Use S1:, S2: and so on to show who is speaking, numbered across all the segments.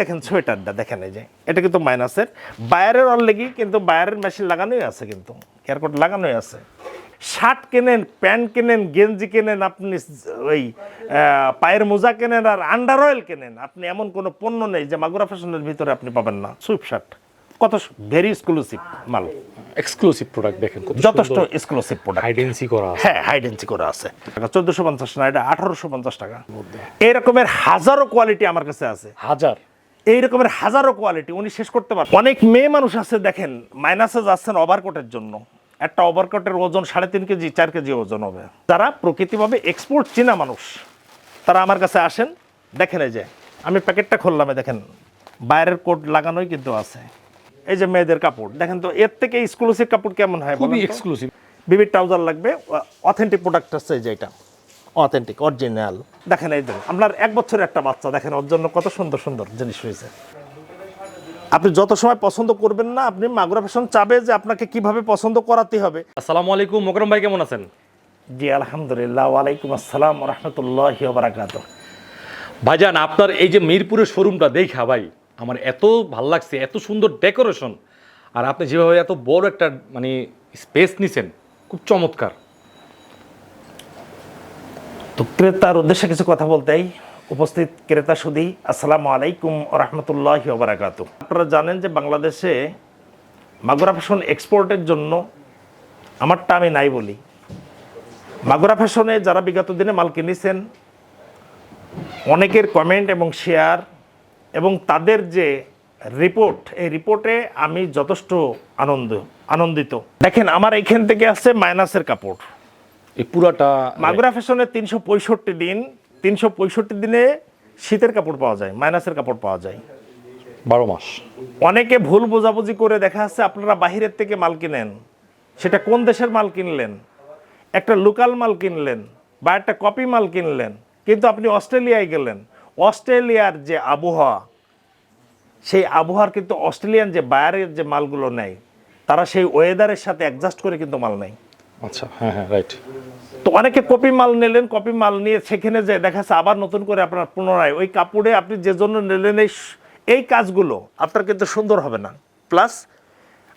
S1: দেখেন সোয়েটারটা দেখেন এই যে। এটা কিন্তু মাইনাসের। বায়ারের অলরেডি কিন্তু বায়ারের মেশিন লাগানোই আছে কিন্তু। এয়ারকোট লাগানোই আছে। শার্ট কেনেন প্যান্ট কেনেন গেঞ্জি কেনেন আপনি ওই পায়ের মোজা কেনেন আর আন্ডার অয়েল কেনেন। আপনি এমন কোনো পণ্য নেই যে মাগুরা ফ্যাশনের ভিতরে আপনি পাবেন না। Sweatshirt. কত ভেরি এক্সক্লুসিভ মাল।
S2: এক্সক্লুসিভ প্রোডাক্ট দেখেন
S1: যথেষ্ট এক্সক্লুসিভ প্রোডাক্ট
S2: হাইডেন্সি করা আছে।
S1: হ্যাঁ হাইডেন্সি করা আছে। চোদ্দশো পঞ্চাশ না এটা আঠারোশো পঞ্চাশ টাকা। এই রকমের হাজারো কোয়ালিটি আমার কাছে আছে।
S2: হাজার?
S1: এই রকমের হাজারো কোয়ালিটি উনি শেষ করতে পারেন অনেক মেয়ে মানুষ আছে দেখেন মাইনাসে যাচ্ছেন ওভারকোটের জন্য। একটা ওভারকোটের ওজন সাড়ে তিন কেজি চার কেজি ওজন হবে। যারা প্রকৃতিভাবে এক্সপোর্ট চেনা মানুষ তারা আমার কাছে আসেন দেখেন এই যে আমি প্যাকেটটা খুললাম দেখেন বাইরের কোট লাগানোই কিন্তু আছে। এই যে মেয়েদের কাপড় দেখেন তো এর থেকে এক্সক্লুসিভ কাপড় কেমন হয়
S2: খুবই? এক্সক্লুসিভ
S1: বিবির ট্রাউজার লাগবে অথেন্টিক প্রোডাক্ট আছে এই যে এটা। Authentic original. দেখেন এই দেখেন আপনার এক বছরের একটা বাচ্চা দেখেন ওর জন্য কত সুন্দর সুন্দর জিনিস হয়েছে আপনি যত সময় পছন্দ করবেন না আপনি মাগুরা ফ্যাশন চাবে যে আপনাকে কীভাবে পছন্দ করাতে হবে।
S2: আসসালামু আলাইকুম মোকরম ভাই কেমন আছেন?
S1: জি আলহামদুলিল্লাহ ওয়ালাইকুম আসসালাম রহমতুল্লাহ বারাকাত
S2: ভাইজান আপনার এই যে মিরপুরের শোরুমটা দেখা ভাই আমার এত ভালো লাগছে এত সুন্দর ডেকোরেশন আর আপনি যেভাবে এত বড় একটা মানে স্পেস নিছেন খুব চমৎকার।
S1: তো ক্রেতার উদ্দেশ্যে কিছু কথা বলতেই উপস্থিত ক্রেতা সুদী আসসালামু আলাইকুম রহমতুল্লাহ বারাকাত আপনারা জানেন যে বাংলাদেশে মাগুরা ফ্যাশন এক্সপোর্টের জন্য আমারটা আমি নাই বলি। মাগুরা ফ্যাশনে যারা বিগত দিনে মাল কিনেছেন, অনেকের কমেন্ট এবং শেয়ার এবং তাদের যে রিপোর্ট এই রিপোর্টে আমি যথেষ্ট আনন্দ, আনন্দিত। দেখেন, আমার এইখান থেকে আছে মাইনাসের কাপড়।
S2: এই পুরাটা
S1: মাগুরা ফ্যাশনে তিনশো পঁয়ষট্টি দিন তিনশো পঁয়ষট্টি দিনে শীতের কাপড় পাওয়া যায় মাইনাসের কাপড় পাওয়া যায়।
S2: বারো মাস।
S1: অনেকে ভুল বোঝাবুঝি করে দেখা যাচ্ছে আপনারা বাহিরের থেকে মাল কিনেন সেটা কোন দেশের মাল কিনলেন? একটা লোকাল মাল কিনলেন বা একটা কপি মাল কিনলেন কিন্তু আপনি অস্ট্রেলিয়ায় গেলেন। অস্ট্রেলিয়ার যে আবহাওয়া সেই আবহাওয়ার কিন্তু অস্ট্রেলিয়ান যে বায়ারের যে মালগুলো নেয় তারা সেই ওয়েদারের সাথে অ্যাডজাস্ট করে কিন্তু মাল নেয়।
S2: আচ্ছা হ্যাঁ হ্যাঁ রাইট
S1: তো অনেকে কপি মাল নিলেন কপি মাল নিয়ে সেখানে যে দেখা যাচ্ছে আবার নতুন করে আপনার পুনরায় ওই কাপড়ে আপনি যে জন্য নিলেন এই এই কাজগুলো আপনার কিন্তু সুন্দর হবে না। প্লাস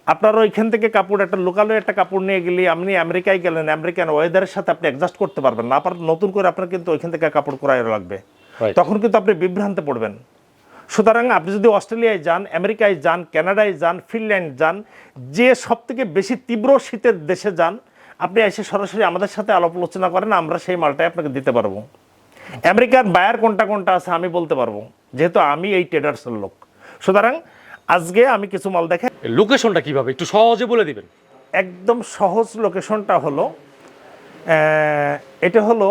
S1: আপনার ওইখান থেকে কাপড় একটা লোকালের একটা কাপড় নিয়ে গেলে আপনি আমেরিকায় গেলেন আমেরিকান ওয়েদারের সাথে আপনি অ্যাডজাস্ট করতে পারবেন না। আপনার নতুন করে আপনার কিন্তু ওইখান থেকে কাপড় করাই লাগবে। তখন কিন্তু আপনি বিভ্রান্তে পড়বেন। সুতরাং আপনি যদি অস্ট্রেলিয়ায় যান আমেরিকায় যান কানাডায় যান ফিনল্যান্ড যান যে সব থেকে বেশি তীব্র শীতের দেশে যান আপনি এসে সরাসরি আমাদের সাথে আলাপ আলোচনা করেন আমরা সেই মালটাই আপনাকে দিতে পারব। আমেরিকার বায়ার কোনটা কোনটা আছে আমি বলতে পারব যেহেতু আমি এই ট্রেডার্সের লোক। সুতরাং আজকে আমি কিছু মাল দেখে
S2: লোকেশনটা কীভাবে? একটু সহজে বলে দিবেন।
S1: একদম সহজ লোকেশনটা হলো এটা হলো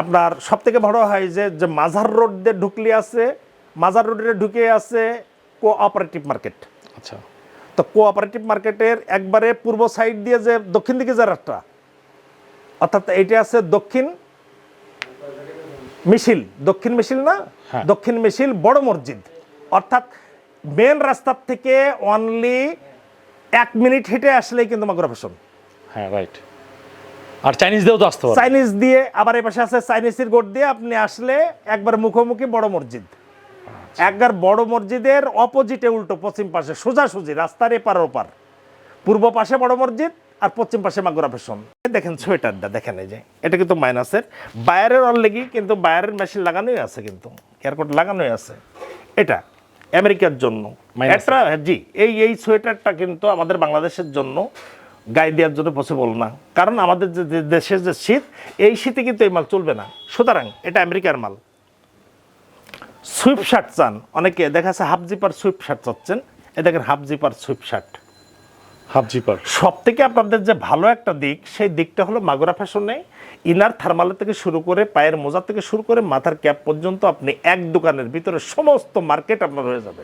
S1: আপনার সব থেকে বড় হয় যে যে মাজার রোড দিয়ে ঢুকলে আছে মাজার রোডে ঢুকে আছে কোঅপারেটিভ মার্কেট
S2: আচ্ছা।
S1: তো কোঅপারেটিভ মার্কেটের একবারে পূর্ব সাইড দিয়ে যে দক্ষিণ দিকে যে রাস্তা অর্থাৎ এইটা আছে দক্ষিণ মিছিল। দক্ষিণ মিছিল না?
S2: হ্যাঁ।
S1: দক্ষিণ মিছিল বড় মসজিদ। অর্থাৎ মেন রাস্তার থেকে অনলি এক মিনিট হেঁটে আসলেই কিন্তু মাগুরা ফ্যাশন
S2: হ্যাঁ রাইট আর চাইনিজ দিয়েও তো আসতে
S1: চাইনিজ দিয়ে আবার এই পাশে আছে চাইনিজের গোট দিয়ে আপনি আসলে একবার মুখোমুখি বড় মসজিদ। একবার বড় মসজিদের অপোজিটে উল্টো পশ্চিম পাশে সোজাসুজি রাস্তার এপার ওপার। পূর্ব পাশে বড় মসজিদ আর পশ্চিম পাশে মাগুরা ফ্যাশন। দেখেন সোয়েটারটা দেখেন এই যে এটা কিন্তু মাইনাসের। বায়ারের অলরেডি কিন্তু বায়ারের মেশিন লাগানোই আছে কিন্তু এয়ারকোট লাগানোই আছে। এটা আমেরিকার জন্য।
S2: Minus
S1: জি এই এই সোয়েটারটা কিন্তু আমাদের বাংলাদেশের জন্য গায়ে দেওয়ার জন্য পসিবল না। কারণ আমাদের যে দেশের যে শীত এই শীতে কিন্তু এই মাল চলবে না। সুতরাং এটা আমেরিকার মাল। সুইপ শার্ট চান। অনেকে দেখা যাচ্ছে হাফ জিপার সুইপ শার্ট চাচ্ছেন। এ দেখেন half zipper sweatshirt.
S2: Half zipper.
S1: সব থেকে আপনাদের যে ভালো একটা দিক সেই দিকটা হলো মাগুরা ফ্যাশনে ইনার থার্মালের থেকে শুরু করে পায়ের মোজা থেকে শুরু করে মাথার ক্যাপ পর্যন্ত আপনি এক দোকানের ভিতরে সমস্ত মার্কেট আপনার হয়ে যাবে।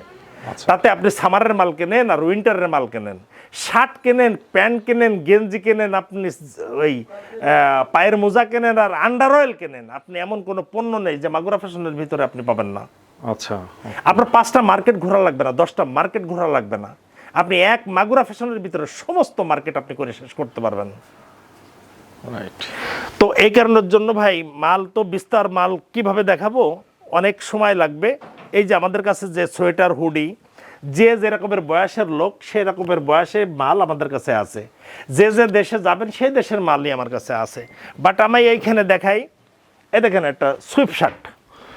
S1: তাতে আপনি সামারের মাল কেনেন আর উইন্টারের মাল কেনেন। শার্ট কেনেন প্যান্ট কেনেন গেঞ্জি কেনেন আপনি ওই পায়ের মোজা কেনেন আর আন্ডার অয়েল কেনেন। আপনি এমন কোনো পণ্য নেই যে মাগুরা ফ্যাশনের ভিতরে আপনি পাবেন না।
S2: আচ্ছা
S1: আপনার পাঁচটা মার্কেট ঘোরা লাগবে না দশটা মার্কেট ঘোরা লাগবে না। আপনি এক মাগুরা ফ্যাশনের ভিতরে সমস্ত মার্কেট আপনি করে শেষ করতে পারবেন।
S2: রাইট
S1: তো এই কারণের জন্য ভাই মাল তো বিস্তার মাল কীভাবে দেখাবো? অনেক সময় লাগবে। এই যে আমাদের কাছে যে সোয়েটার হুডি যে যে রকমের বয়সের লোক সেই রকমের বয়সে মাল আমাদের কাছে আছে। যে যে দেশে যাবেন সেই দেশের মালই আমার কাছে আছে। বাট আমি এইখানে দেখাই এই দেখেন একটা সুইপ শার্ট।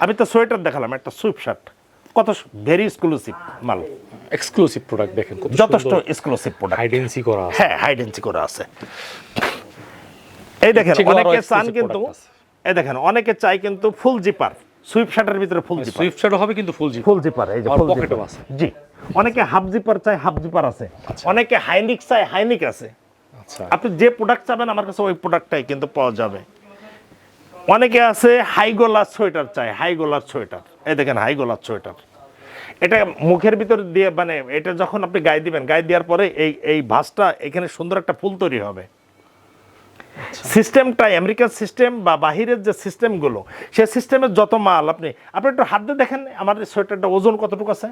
S1: আমি তো সোয়েটার দেখালাম একটা সুইপ শার্ট। কত ভেরি এক্সক্লুসিভ মাল।
S2: এক্সক্লুসিভ প্রোডাক্ট দেখেন
S1: যথেষ্ট এক্সক্লুসিভ প্রোডাক্ট
S2: হাইডেন্সি করা
S1: হ্যাঁ হাইডেন্সি করে আছে। এই দেখেন অনেকে চান কিন্তু। এই দেখেন অনেকে চাই কিন্তু ফুল জিপার সুইপ শার্টের ভিতরে ফুল জিপার
S2: সুইফট শার্ট হবে কিন্তু ফুল জি
S1: ফুল জিপার এই যে ফুল
S2: pocket ও
S1: জিপার
S2: আছে।
S1: জি। অনেকে হাফ জিপার চাই হাফ জিপার আছে। অনেকে হাইনিক চাই হাইনিক আছে।
S2: আচ্ছা।
S1: আপনি যে প্রোডাক্ট চাবেন আমার কাছে ওই প্রোডাক্টটাই কিন্তু পাওয়া যাবে। অনেকে আছে হাই গোলার সোয়েটার চাই হাই গোলার সোয়েটার। এই দেখেন হাই গোলার সোয়েটার। এটা মুখের ভিতর দিয়ে মানে এটা যখন আপনি গায়ে দিবেন গায়ে দেওয়ার পরে এই এই ভাঁজটা এখানে সুন্দর একটা ফুল তৈরি হবে। সিস্টেমটা আমেরিকার সিস্টেম বা বাহিরের যে সিস্টেমগুলো সেই সিস্টেমের যত মাল আপনি আপনি একটু হাত দিয়ে দেখেন আমার সোয়েটারটা ওজন কতটুকু আছে?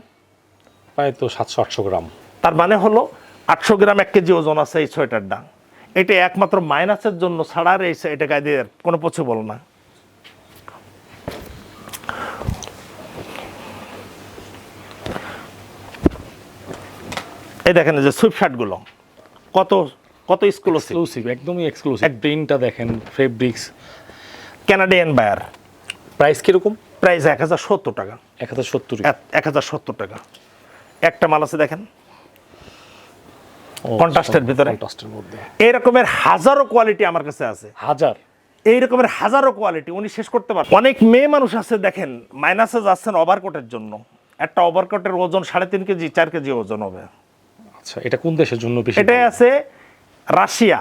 S2: প্রায় তো সাতশো আটশো গ্রাম।
S1: তার মানে হলো আটশো গ্রাম এক কেজি ওজন আছে এই সোয়েটারটা। এটা একমাত্র মাইনাসের জন্য ছাড়ার এই এটা গায়ে দিয়ে কোনো পসিবল না। এই দেখেন যে সুইপ শার্টগুলো কত কত এক্সক্লুসিভ
S2: এক্সক্লুসিভ একদমই এক্সক্লুসিভ প্রিন্টটা দেখেন ফেব্রিক্স
S1: ক্যানাডিয়ান বায়ার
S2: প্রাইস কীরকম?
S1: প্রাইস এক হাজার সত্তর টাকা।
S2: এক হাজার সত্তর।
S1: এক হাজার সত্তর টাকা। একটা মাল আছে দেখেন। ভিতরে?
S2: কন্ট্রাস্টের মধ্যে।
S1: এই রকমের হাজারো কোয়ালিটি আমার কাছে আছে।
S2: হাজার?
S1: এই রকমের হাজারো কোয়ালিটি উনি শেষ করতে পারেন অনেক মেয়ে মানুষ আছে দেখেন মাইনাসে যাচ্ছেন ওভারকোটের জন্য। একটা ওভারকোটের ওজন সাড়ে তিন কেজি চার কেজি ওজন হবে।
S2: আচ্ছা এটা কোন দেশের জন্য বেশি
S1: এটাই আছে রাশিয়া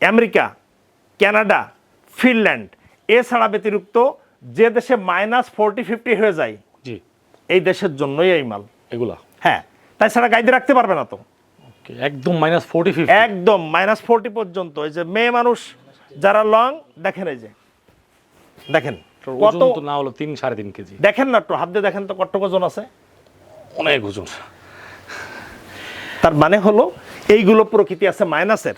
S1: আমেরিকা কানাডা ফিনল্যান্ড এছাড়া ব্যতিরিক্ত যে দেশে মাইনাস ফোরটি ফিফটি হয়ে যায়
S2: জি।
S1: এই দেশের জন্যই এই মাল।
S2: এগুলা?
S1: হ্যাঁ তাই ছাড়া গাইতে রাখতে পারবে না তো।
S2: একদম মাইনাস ফোর্টি ফিফটি।
S1: একদম মাইনাস ফোরটি পর্যন্ত। এই যে মেয়ে মানুষ যারা লং দেখেন এই যে দেখেন কত
S2: না হলো তিন সাড়ে তিন কেজি।
S1: দেখেন না একটু হাত দিয়ে দেখেন তো কত ওজন আছে।
S2: অনেক ওজন।
S1: তার মানে হলো এইগুলো প্রকৃতি আছে মাইনাসের।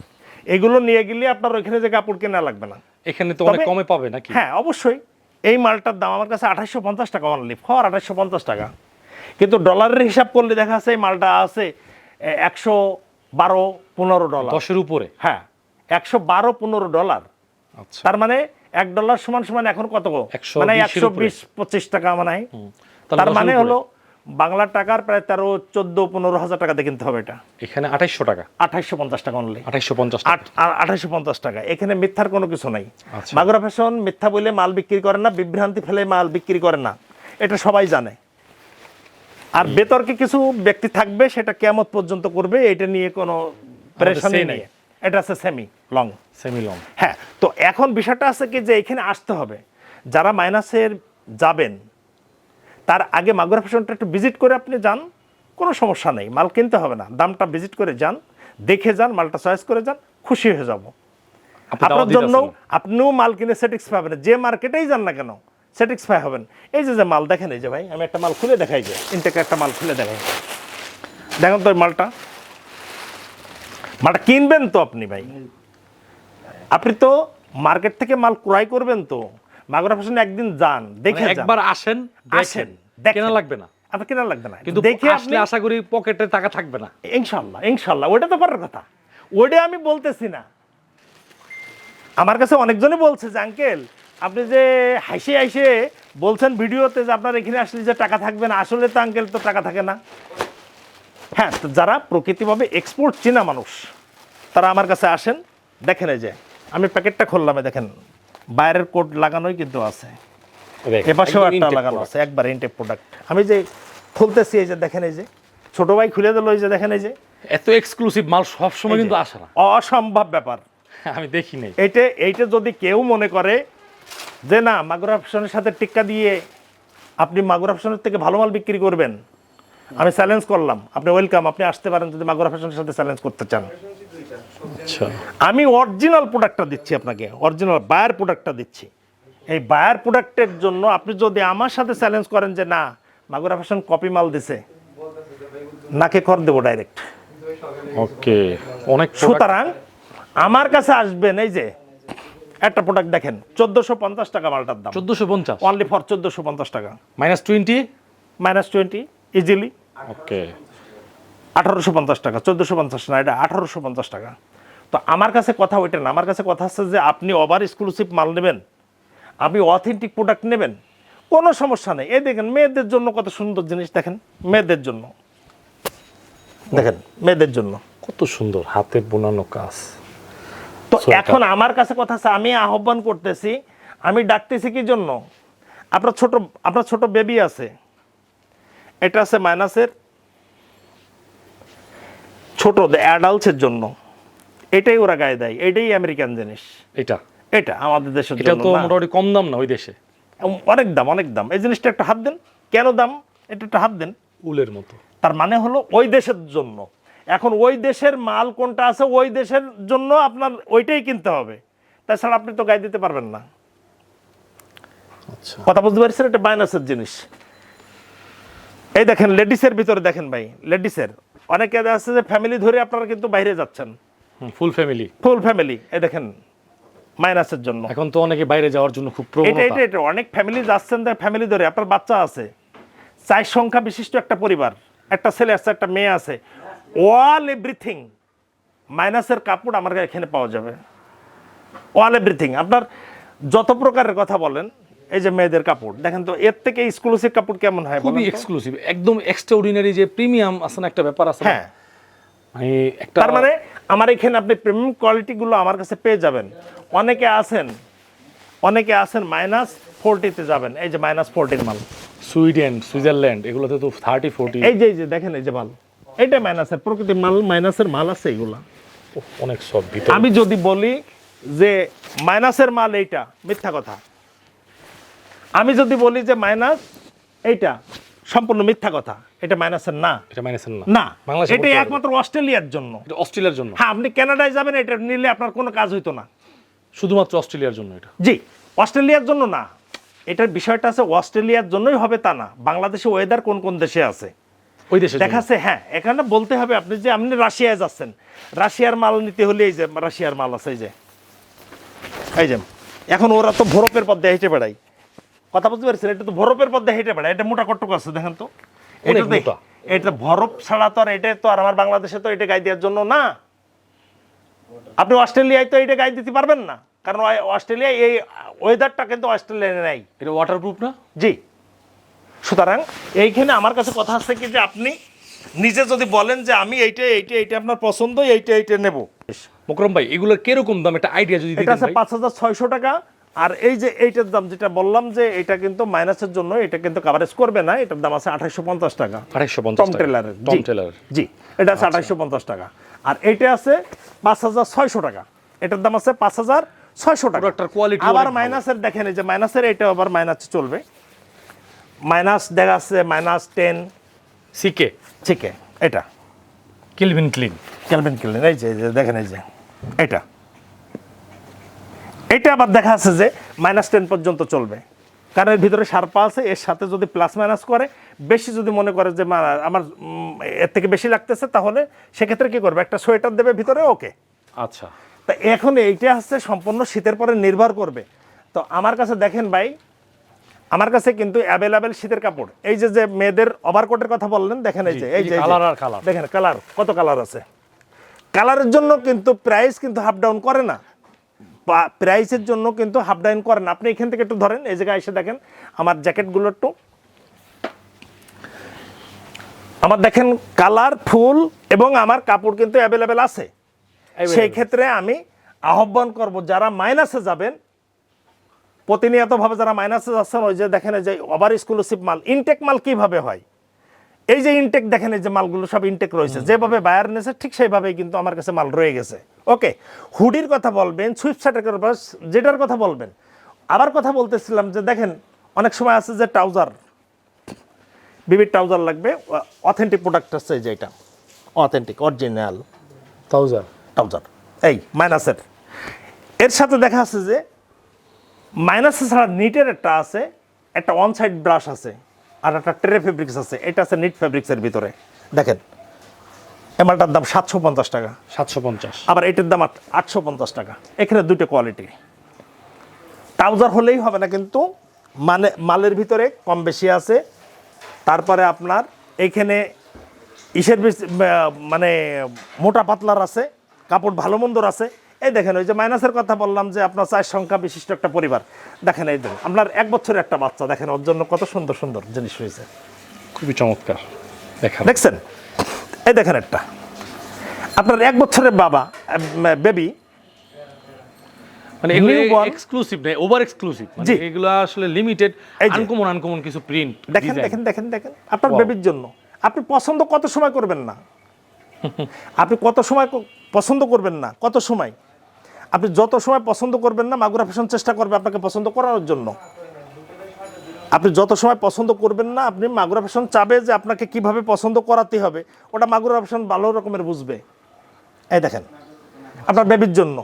S1: এগুলো নিয়ে গেলে আপনার ওইখানে যে কাপড় কেনা লাগবে না।
S2: এখানে তো অনেক কমে পাবে নাকি?
S1: হ্যাঁ অবশ্যই। এই মালটার দাম আমার কাছে আঠাশশো পঞ্চাশ টাকা অনলি ফর আঠাশশো পঞ্চাশ টাকা। কিন্তু ডলারের হিসাব করলে দেখা যাচ্ছে এই মালটা আছে একশো বারো পনেরো ডলার।
S2: দশের উপরে?
S1: হ্যাঁ একশো বারো পনেরো ডলার।
S2: আচ্ছা।
S1: তার মানে এক ডলার সমান সমান এখন কত? গো?
S2: 120
S1: মানে একশো বিশ পঁচিশ টাকা মানে। তার মানে হলো বাংলা টাকার প্রায় তেরো চোদ্দ পনেরো হাজার টাকা দিয়ে কিনতে হবে এটা।
S2: এখানে আঠাইশশো টাকা।
S1: আঠাইশশো পঞ্চাশ টাকা অনলি
S2: আঠাইশশো পঞ্চাশ
S1: আঠাইশো পঞ্চাশ টাকা। এখানে মিথ্যার কোনো কিছু নাই।
S2: আচ্ছা।
S1: মাগুরা ফ্যাশন মিথ্যা বলে মাল বিক্রি করে না বিভ্রান্তি ফেলে মাল বিক্রি করে না। এটা সবাই জানে। আর বেতর্কে কিছু ব্যক্তি থাকবে সেটা কেমত পর্যন্ত করবে এটা নিয়ে কোনো প্রেশানি নেই
S2: নাই।
S1: এটা আছে সেমি লং
S2: সেমি লং
S1: হ্যাঁ তো এখন বিষয়টা আছে কি যে এখানে আসতে হবে। যারা মাইনাসের যাবেন তার আগে মাগুরা ফ্যাশনটা একটু ভিজিট করে আপনি যান কোনো সমস্যা নেই মাল কিনতে হবে না দামটা ভিজিট করে যান দেখে যান মালটা চয়েস করে যান খুশি হয়ে যাব। আপনার জন্য আপনিও মাল কিনে স্যাটিসফাই হবেন যে মার্কেটেই যান না কেন স্যাটিসফাই হবেন। এই যে যে মাল দেখেন এই যে ভাই আমি একটা মাল খুলে দেখাই যে ইনটেকে একটা মাল খুলে দেখাই। দেখেন তো মালটা। মালটা কিনবেন তো আপনি ভাই। আপনি তো মার্কেট থেকে মাল ক্রয় করবেন তো। মাগুরা ফ্যাশনে একদিন যান দেখে
S2: মানে একবার আসেন
S1: আসেন।
S2: কেনা লাগবে না।
S1: আপনার কেনা লাগবে না।
S2: কিন্তু
S1: দেখে
S2: আসলে আশা করি পকেটে টাকা থাকবে না।
S1: ইনশাল্লাহ ইনশাল্লাহ ওইটা তো করার কথা। ওইটা আমি বলতেছি না। আমার কাছে অনেকজনই বলছে যে আঙ্কেল আপনি যে হাসি হাসে বলছেন ভিডিওতে যে আপনার এখানে আসলে যে টাকা থাকবে না আসলে তো আঙ্কেল তো টাকা থাকে না। হ্যাঁ তো যারা প্রকৃতিভাবে এক্সপোর্ট চেনা মানুষ তারা আমার কাছে আসেন দেখেন এই যে আমি প্যাকেটটা খুললাম দেখেন বাইরের কোড লাগানোই কিন্তু আছে। এপাশেও একটা লাগানো আছে একবার ইনটেক প্রোডাক্ট আমি যে খুলতেছি এই যে দেখেন এই যে ছোট ভাই খুলে দিল এই যে দেখেন এই যে।
S2: এত এক্সক্লুসিভ মাল সব সময় কিন্তু আসে না।
S1: অসম্ভব ব্যাপার।
S2: আমি দেখি নাই।
S1: এইটা এইটা যদি কেউ মনে করে যে না মাগুরা অপশনের সাথে টিক্কা দিয়ে আপনি মাগুরা অপশনের থেকে ভালো মাল বিক্রি করবেন আমি চ্যালেঞ্জ করলাম। আপনি ওয়েলকাম আপনি আসতে পারেন যদি মাগুরা ফ্যাশনের সাথে চ্যালেঞ্জ করতে চান।
S2: আচ্ছা।
S1: আমি অরিজিনাল প্রোডাক্টটা দিচ্ছি আপনাকে অরিজিনাল বায়ার প্রোডাক্টটা দিচ্ছি। এই বায়ার প্রোডাক্টের জন্য আপনি যদি আমার সাথে চ্যালেঞ্জ করেন যে না মাগুরা ফ্যাশন কপি মাল দিছে নাকে কর দেবো ডাইরেক্ট
S2: ওকে অনেক
S1: সুতরাং আমার কাছে আসবেন এই যে একটা প্রোডাক্ট দেখেন চোদ্দোশো পঞ্চাশ টাকা মালটার দাম।
S2: 1450
S1: অনলি ফর চোদ্দোশো পঞ্চাশ টাকা।
S2: Minus twenty
S1: minus twenty easily
S2: okay
S1: আঠারোশো পঞ্চাশ টাকা চোদ্দোশো পঞ্চাশ না এটা আঠারোশো পঞ্চাশ টাকা। তো আমার কাছে কথা ওইটা না আমার কাছে কথা হচ্ছে যে আপনি ওভার এক্সক্লুসিভ মাল নেবেন। আপনি অথেন্টিক প্রোডাক্ট নেবেন কোনো সমস্যা নেই। এই দেখেন মেয়েদের জন্য কত সুন্দর জিনিস দেখেন মেয়েদের জন্য। দেখেন মেয়েদের জন্য।
S2: কত সুন্দর হাতে বোনানো কাজ।
S1: তো এখন আমার কাছে কথা আছে আমি আহ্বান করতেছি আমি ডাকতেছি কি জন্য? আপনার ছোট আপনার ছোট বেবি আছে। এটা আছে মাইনাসের ছোট অ্যাডাল্টসের জন্য। এটাই ওরা গায়ে দেয় এটাই আমেরিকান জিনিস।
S2: এটা।
S1: এটা আমাদের দেশের
S2: এটা তো মোটামুটি কম দাম না ওই দেশে?
S1: অনেক দাম অনেক দাম। এই জিনিসটা একটা হাত দেন। কেন দাম? এটা একটা হাত দেন।
S2: উলের মতো।
S1: তার মানে হলো ওই দেশের জন্য। এখন ওই দেশের মাল কোনটা আছে ওই দেশের জন্য আপনার ওইটাই কিনতে হবে। তাছাড়া আপনি তো গায়ে দিতে পারবেন না।
S2: আচ্ছা।
S1: কথা বুঝতে পারছেন? এটা মাইনাসের জিনিস। এই দেখেন লেডিসের ভিতরে দেখেন ভাই। লেডিসের অনেকে আছে যে ফ্যামিলি ধরে আপনারা কিন্তু বাইরে যাচ্ছেন।
S2: ফুল ফ্যামিলি
S1: ফুল ফ্যামিলি এই দেখেন। মাইনাসের জন্য।
S2: এখন তো অনেকে বাইরে যাওয়ার জন্য খুব
S1: এটা এটা এটা অনেক ফ্যামিলি যাচ্ছেন ফ্যামিলি ধরে আপনার বাচ্চা আছে চার সংখ্যা বিশিষ্ট একটা পরিবার একটা ছেলে আছে একটা মেয়ে আছে অল এভরিথিং মাইনাসের কাপড় আমার এখানে পাওয়া যাবে। অল এভরিথিং আপনার যত প্রকারের কথা বলেন এই যে মেয়েদের কাপড় দেখেন তো এর থেকে এক্সক্লুসিভ কাপড় কেমন হয়
S2: খুবই এক্সক্লুসিভ একদম এক্সট্রাঅর্ডিনারি যে প্রিমিয়াম আছে না একটা ব্যাপার আছে
S1: হ্যাঁ। তার মানে আমার এখানে আপনি প্রিমিয়াম কোয়ালিটিগুলো আমার কাছে পেয়ে যাবেন। অনেকে আছেন অনেকে আছেন মাইনাস ফোরটিতে যাবেন। এই যে মাইনাস ফোরটির মাল।
S2: সুইডেন সুইজারল্যান্ড এগুলোতে তো থার্টি ফোর্টি
S1: এই যে এই যে দেখেন এই যে মাল। এইটা মাইনাসের প্রকৃতির মাল মাইনাসের মাল আছে এগুলা।
S2: অনেক সব
S1: আমি যদি বলি যে মাইনাসের মাল এইটা মিথ্যা কথা। আমি যদি বলি যে মাইনাস এইটা সম্পূর্ণ মিথ্যা কথা। এটা মাইনাসের না।
S2: এটা মাইনাসের না।
S1: না।
S2: বাংলাদেশে
S1: এটা একমাত্র অস্ট্রেলিয়ার জন্য।
S2: এটা অস্ট্রেলিয়ার জন্য।
S1: হ্যাঁ আপনি কানাডায় যাবেন এটা নিলে আপনার কোনো কাজ হইতো না।
S2: শুধুমাত্র অস্ট্রেলিয়ার জন্য এটা।
S1: জি অস্ট্রেলিয়ার জন্য না। এটার বিষয়টা আছে অস্ট্রেলিয়ার জন্যই হবে তা না। বাংলাদেশে ওয়েদার কোন কোন দেশে আছে?
S2: ওই দেশে
S1: দেখাচ্ছে হ্যাঁ এখানে বলতে হবে আপনি যে আপনি রাশিয়ায় যাচ্ছেন। রাশিয়ার মাল নিতে হলে এই যে রাশিয়ার মাল আছে এই যে। এই যে এখন ওরা তো ভরপের পথে হেঁটে বেড়ায়। কথা বুঝতে পারছেন? এটা তো ভরপের পথে হেঁটে বেড়ায়। এটা মোটা কট্টক আছে দেখেন তো। এটা ভরপ ছাড়া তো আর এটা তো আর আমার বাংলাদেশে তো এটা গাই দেওয়ার জন্য না। আপনি অস্ট্রেলিয়ায় তো এটা গাই দিতে পারবেন না। কারণ অ- অস্ট্রেলিয়ায় এই ওয়েদারটা কিন্তু অস্ট্রেলিয়ায় নাই।
S2: এটা ওয়াটারপ্রুফ না?
S1: জি। সুতরাং এইখানে আমার কাছে কথা আছে কি যে আপনি নিজে যদি বলেন যে আমি এইটা এইটা এইটা আপনার পছন্দ এইটা এইটা নেব।
S2: মোকরম ভাই এগুলোর কীরকম দাম? একটা আইডিয়া যদি
S1: এটা আছে
S2: ভাই।
S1: পাঁচ হাজার ছয়শো টাকা। আর এই যে এইটার দাম যেটা বললাম যে এটা কিন্তু মাইনাসের জন্য এটা কিন্তু কাভারেজ করবে না এটার দাম আছে আঠাইশো পঞ্চাশ টাকা। টম
S2: পঞ্চাশ
S1: ট্রেলারের
S2: টম
S1: জি,
S2: টেলার
S1: জি এটা আছে আঠাইশো পঞ্চাশ টাকা। আর এইটা আছে পাঁচ হাজার ছয়শো টাকা। এটার দাম আছে পাঁচ হাজার ছয়শো টাকা।
S2: quality
S1: আবার মাইনাসের দেখেন এই যে মাইনাসের এটা আবার মাইনাস চলবে। মাইনাস দেখা আছে মাইনাস টেন।
S2: সিকে
S1: চিকে এটা।
S2: কিলভিন ক্লিন
S1: ক্যালভিন কিলেন এই যে এই যে দেখেন এই যে এটা। এটা আবার দেখা আছে যে মাইনাস টেন পর্যন্ত চলবে। কারণ এর ভিতরে সারপা আছে এর সাথে যদি প্লাস মাইনাস করে বেশি যদি মনে করে যে আমার এর থেকে বেশি লাগতেছে তাহলে সেক্ষেত্রে কি করবে? একটা সোয়েটার দেবে ভিতরে ওকে।
S2: আচ্ছা।
S1: তা এখন এইটা হচ্ছে সম্পূর্ণ শীতের পরে নির্ভর করবে। তো আমার কাছে দেখেন ভাই আমার কাছে কিন্তু অ্যাভেলেবেল শীতের কাপড়। এই যে যে মেয়েদের ওভারকোটের কথা বললেন দেখেন এই যে
S2: এই যে কালার আর colour।
S1: দেখেন কালার কত কালার আছে। কালারের জন্য কিন্তু প্রাইস কিন্তু হাফ ডাউন করে না। প্রাইসের জন্য কিন্তু হাফ ডাউন করেন। আপনি এখান থেকে একটু ধরেন এই জায়গায় এসে দেখেন আমার জ্যাকেটগুলো একটু। আমার দেখেন কালার ফুল এবং আমার কাপড় কিন্তু অ্যাভেলেবেল আছে। সেই ক্ষেত্রে আমি আহ্বান করব যারা মাইনাসে যাবেন প্রতিনিয়তভাবে যারা মাইনাসে যাচ্ছেন ওই যে দেখেন এই যে ওভার এক্সক্লুসিভ মাল ইনটেক মাল কীভাবে হয়? এই যে ইনটেক দেখেন এই যে মালগুলো সব ইনটেক রয়েছে যেভাবে বায়ার নেছে ঠিক সেইভাবেই কিন্তু আমার কাছে মাল রয়ে গেছে। ওকে হুডির কথা বলবেন সুইফট শার্টের কথা যেটার কথা বলবেন। আবার কথা বলতেছিলাম যে দেখেন অনেক সময় আছে যে ট্রাউজার বিবির ট্রাউজার লাগবে অথেন্টিক প্রোডাক্ট আছে যে এটা। অথেন্টিক অরিজিনাল
S2: ট্রাউজার
S1: ট্রাউজার এই মাইনাসের এর সাথে দেখা আছে যে মাইনাসে ছাড়া নিটের একটা আছে একটা অন সাইড ব্রাশ আছে। আর একটা ট্রে ফেব্রিক্স আছে এটা আছে নিট ফেব্রিক্সের ভিতরে। দেখেন এমালটার দাম সাতশো পঞ্চাশ টাকা।
S2: সাতশো পঞ্চাশ।
S1: আবার এটার দাম আটশো পঞ্চাশ টাকা। এখানে দুটো কোয়ালিটি ট্রাউজার হলেই হবে না কিন্তু মানে মালের ভিতরে কম বেশি আছে। তারপরে আপনার এইখানে ইসের মানে মোটা পাতলার আছে কাপড় ভালো মন্দর আছে। এই দেখেন ওই যে মাইনাসের কথা বললাম যে আপনার চার সংখ্যা বিশিষ্ট একটা পরিবার। দেখেন এই দেখেন আপনার এক বছরের একটা বাচ্চা দেখেন ওর জন্য কত সুন্দর সুন্দর জিনিস হয়েছে
S2: খুবই চমৎকার। দেখা
S1: দেখছেন? এই দেখেন একটা। আপনার এক বছরের বাবা বেবি
S2: মানে এগুলো এক্সক্লুসিভ নেই ওভার এক্সক্লুসিভ মানে। এগুলো আসলে লিমিটেড। আনকমন আনকমন কিছু প্রিন্ট
S1: দেখেন দেখেন দেখেন দেখেন আপনার বেবির জন্য। আপনি পছন্দ কত সময় করবেন না? আপনি কত সময় পছন্দ করবেন না? কত সময়? আপনি যত সময় পছন্দ করবেন না, মাগুরা ফ্যাশন চেষ্টা করবে আপনাকে পছন্দ করানোর জন্য। আপনি যত সময় পছন্দ করবেন না, আপনি মাগুরা ফ্যাশন চাবে যে আপনাকে কীভাবে পছন্দ করাতে হবে, ওটা মাগুরা ফ্যাশন ভালো রকমের বুঝবে। এই দেখেন, আপনার বেবির জন্য।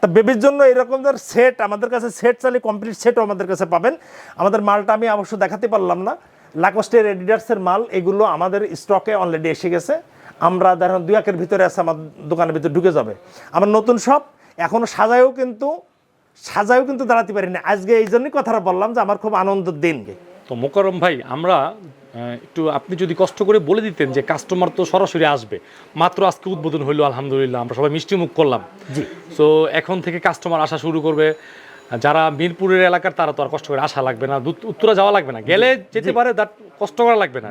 S1: তা বেবির জন্য এরকম সেট আমাদের কাছে সেট চালি কমপ্লিট সেটও আমাদের কাছে পাবেন। আমাদের মালটা আমি অবশ্য দেখাতে পারলাম না। লাকোস্টের এডিডার্সের মাল, এগুলো আমাদের স্টকে অলরেডি এসে গেছে। আমরা ধরেন দুই একের ভিতরে আছে, আমার দোকানের ভিতরে ঢুকে যাবে। আমার নতুন শপ এখনও সাজায়ও কিন্তু সাজায়ও কিন্তু দাঁড়াতে পারিনি। আজকে এই জন্যই কথাটা বললাম যে আমার খুব আনন্দের দিন
S2: তো মোকারম ভাই আমরা একটু আপনি যদি কষ্ট করে বলে দিতেন যে কাস্টমার তো সরাসরি আসবে। মাত্র আজকে উদ্বোধন হইল আলহামদুলিল্লাহ আমরা সবাই মিষ্টি মুখ করলাম।
S1: জি।
S2: সো এখন থেকে কাস্টমার আসা শুরু করবে। যারা মিরপুরের এলাকার তারা তো আর কষ্ট করে আসা লাগবে না। উত্তরা যাওয়া লাগবে না। গেলে যেতে পারে কষ্ট করা লাগবে না।